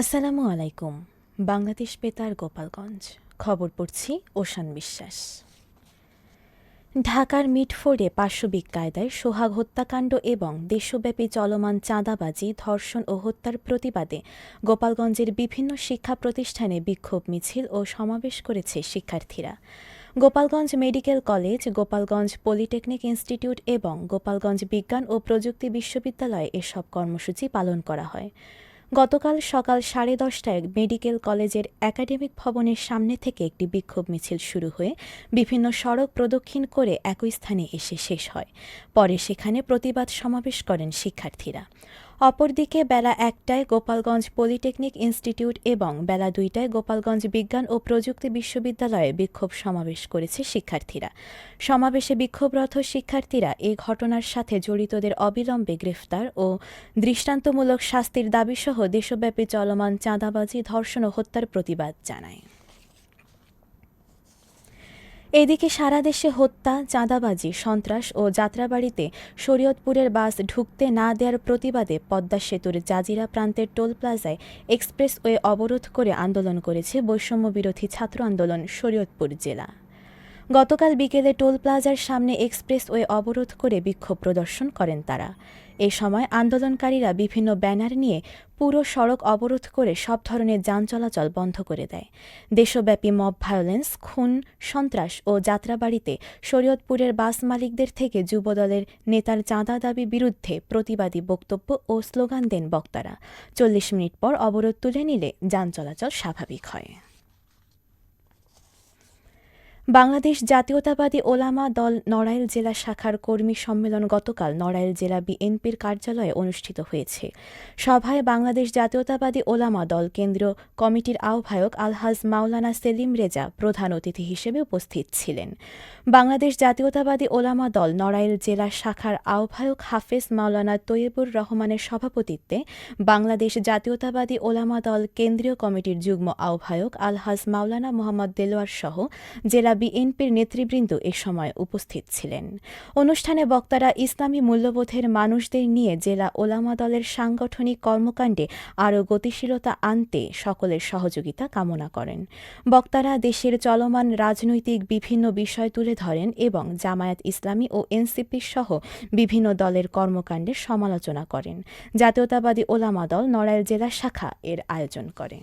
আসসালামু আলাইকুম, বাংলাদেশ বেতার গোপালগঞ্জ। খবর পড়ছি ওশান বিশ্বাস। ঢাকার মিটফোর্ডে পার্শ্ববিক কায়দায় সোহাগ হত্যাকাণ্ড এবং দেশব্যাপী চলমান চাঁদাবাজি, ধর্ষণ ও হত্যার প্রতিবাদে গোপালগঞ্জের বিভিন্ন শিক্ষা প্রতিষ্ঠানে বিক্ষোভ মিছিল ও সমাবেশ করেছে শিক্ষার্থীরা। Gopalganj medical college, Gopalganj polytechnic institute এবং গোপালগঞ্জ বিজ্ঞান ও প্রযুক্তি বিশ্ববিদ্যালয়ে এসব কর্মসূচি পালন করা হয়। গতকাল সকাল সাড়ে দশটায় মেডিকেল কলেজের একাডেমিক ভবনের সামনে থেকে একটি বিক্ষোভ মিছিল শুরু হয়ে বিভিন্ন সড়ক প্রদক্ষিণ করে একই স্থানে এসে শেষ হয়। পরে সেখানে প্রতিবাদ সমাবেশ করেন শিক্ষার্থীরা। অপরদিকে বেলা একটায় গোপালগঞ্জ পলিটেকনিক ইনস্টিটিউট এবং বেলা দুইটায় গোপালগঞ্জ বিজ্ঞান ও প্রযুক্তি বিশ্ববিদ্যালয়ে বিক্ষোভ সমাবেশ করেছে শিক্ষার্থীরা। সমাবেশে বিক্ষোভরত শিক্ষার্থীরা এই ঘটনার সাথে জড়িতদের অবিলম্বে গ্রেফতার ও দৃষ্টান্তমূলক শাস্তির দাবিসহ দেশব্যাপী চলমান চাঁদাবাজি, ধর্ষণ ও হত্যার প্রতিবাদ জানায়। এদিকে সারা দেশে হত্যা, চাঁদাবাজি, সন্ত্রাস ও যাত্রাবাড়িতে শরীয়তপুরের বাস ঢুকতে না দেওয়ার প্রতিবাদে পদ্মা সেতুর জাজিরা প্রান্তের টোল প্লাজায় এক্সপ্রেসওয়ে অবরোধ করে আন্দোলন করেছে বৈষম্য বিরোধী ছাত্র আন্দোলন শরীয়তপুর জেলা। গতকাল বিকেলে টোল প্লাজার সামনে এক্সপ্রেসওয়ে অবরোধ করে বিক্ষোভ প্রদর্শন করেন তারা। এ সময় আন্দোলনকারীরা বিভিন্ন ব্যানার নিয়ে পুরো সড়ক অবরোধ করে সব ধরনের যান চলাচল বন্ধ করে দেয়। দেশব্যাপী মব ভায়োলেন্স, খুন, সন্ত্রাস ও যাত্রাবাড়িতে শরীয়তপুরের বাস মালিকদের থেকে যুবদলের নেতার চাঁদা দাবি বিরুদ্ধে প্রতিবাদী বক্তব্য ও স্লোগান দেন বক্তারা। চল্লিশ মিনিট পর অবরোধ তুলে নিলে যান চলাচল স্বাভাবিক হয়। বাংলাদেশ জাতীয়তাবাদী ওলামা দল নড়াইল জেলা শাখার কর্মী সম্মেলন গতকাল নড়াইল জেলা বিএনপির কার্যালয়ে অনুষ্ঠিত হয়েছে। সভায় বাংলাদেশ জাতীয়তাবাদী ওলামা দল কেন্দ্রীয় কমিটির আহ্বায়ক আলহাজ মাওলানা সেলিম রেজা প্রধান অতিথি হিসেবে উপস্থিত ছিলেন। বাংলাদেশ জাতীয়তাবাদী ওলামা দল নড়াইল জেলা শাখার আহ্বায়ক হাফেজ মাওলানা তৈয়বুর রহমানের সভাপতিত্বে বাংলাদেশ জাতীয়তাবাদী ওলামা দল কেন্দ্রীয় কমিটির যুগ্ম আহ্বায়ক আলহাজ মাওলানা মোহাম্মদ দেলোয়ার সহ জেলা বিএনপির নেতৃবৃন্দ এ সময় উপস্থিত ছিলেন। অনুষ্ঠানে বক্তারা ইসলামী মূল্যবোধের মানুষদের নিয়ে জেলা ওলামা দলের সাংগঠনিক কর্মকাণ্ডে আরও গতিশীলতা আনতে সকলের সহযোগিতা কামনা করেন। বক্তারা দেশের চলমান রাজনৈতিক বিভিন্ন বিষয় তুলে ধরেন এবং জামায়াত ইসলামী ও এনসিপি সহ বিভিন্ন দলের কর্মকাণ্ডের সমালোচনা করেন। জাতীয়তাবাদী ওলামা দল নড়াইল জেলা শাখা এর আয়োজন করে।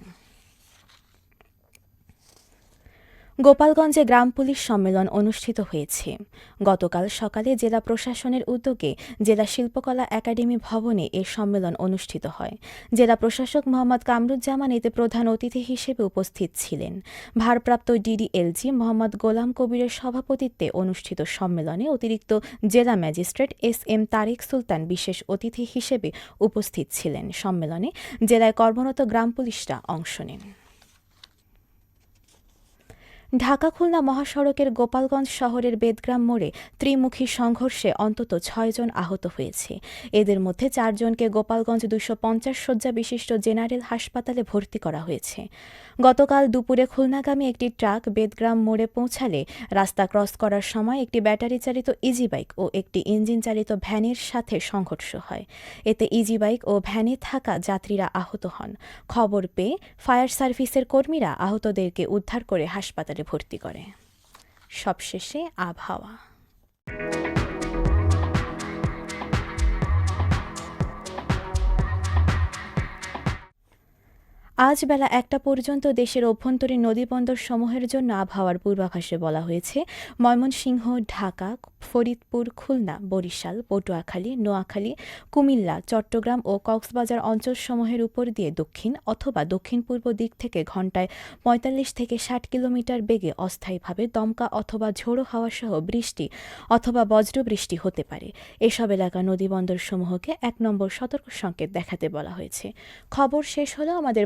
গোপালগঞ্জে গ্রাম পুলিশ সম্মেলন অনুষ্ঠিত হয়েছে। গতকাল সকালে জেলা প্রশাসনের উদ্যোগে জেলা শিল্পকলা একাডেমি ভবনে এ সম্মেলন অনুষ্ঠিত হয়। জেলা প্রশাসক মোহাম্মদ কামরুজ্জামান এতে প্রধান অতিথি হিসেবে উপস্থিত ছিলেন। ভারপ্রাপ্ত ডিডিএলজি মোহাম্মদ গোলাম কবিরের সভাপতিত্বে অনুষ্ঠিত সম্মেলনে অতিরিক্ত জেলা magistrate S M Tarek Sultan বিশেষ অতিথি হিসেবে উপস্থিত ছিলেন। সম্মেলনে জেলায় কর্মরত গ্রাম পুলিশরা অংশ নেন। ঢাকা খুলনা মহাসড়কের গোপালগঞ্জ শহরের বেদগ্রাম মোড়ে ত্রিমুখী সংঘর্ষে অন্তত ছয়জন আহত হয়েছে। এদের মধ্যে চারজনকে গোপালগঞ্জ দুশো পঞ্চাশ শয্যা বিশিষ্ট জেনারেল হাসপাতালে ভর্তি করা হয়েছে। গতকাল দুপুরে খুলনাগামী একটি ট্রাক বেদগ্রাম মোড়ে পৌঁছালে রাস্তা ক্রস করার সময় একটি ব্যাটারি চালিত ইজি বাইক ও একটি ইঞ্জিন চালিত ভ্যানের সাথে সংঘর্ষ হয়। এতে ইজি বাইক ও ভ্যানে থাকা যাত্রীরা আহত হন। খবর পেয়ে ফায়ার সার্ভিসের কর্মীরা আহতদেরকে উদ্ধার করে হাসপাতালে ভর্তি করে। সবশেষে আবহাওয়া। আজ বেলা একটা পর্যন্ত দেশের অভ্যন্তরীণ নদীবন্দর সমূহের জন্য আবহাওয়ার পূর্বাভাসে বলা হয়েছে, ময়মনসিংহ, ঢাকা, ফরিদপুর, খুলনা, বরিশাল, পটুয়াখালী, নোয়াখালী, কুমিল্লা, চট্টগ্রাম ও কক্সবাজার অঞ্চলসমূহের উপর দিয়ে দক্ষিণ অথবা দক্ষিণ পূর্ব দিক থেকে ঘন্টায় পঁয়তাল্লিশ থেকে ষাট কিলোমিটার বেগে অস্থায়ীভাবে দমকা অথবা ঝোড়ো হাওয়া সহ বৃষ্টি অথবা বজ্রবৃষ্টি হতে পারে। এসব এলাকা নদীবন্দরসমূহকে এক নম্বর সতর্ক সংকেত দেখাতে বলা হয়েছে। খবর শেষ হলো আমাদের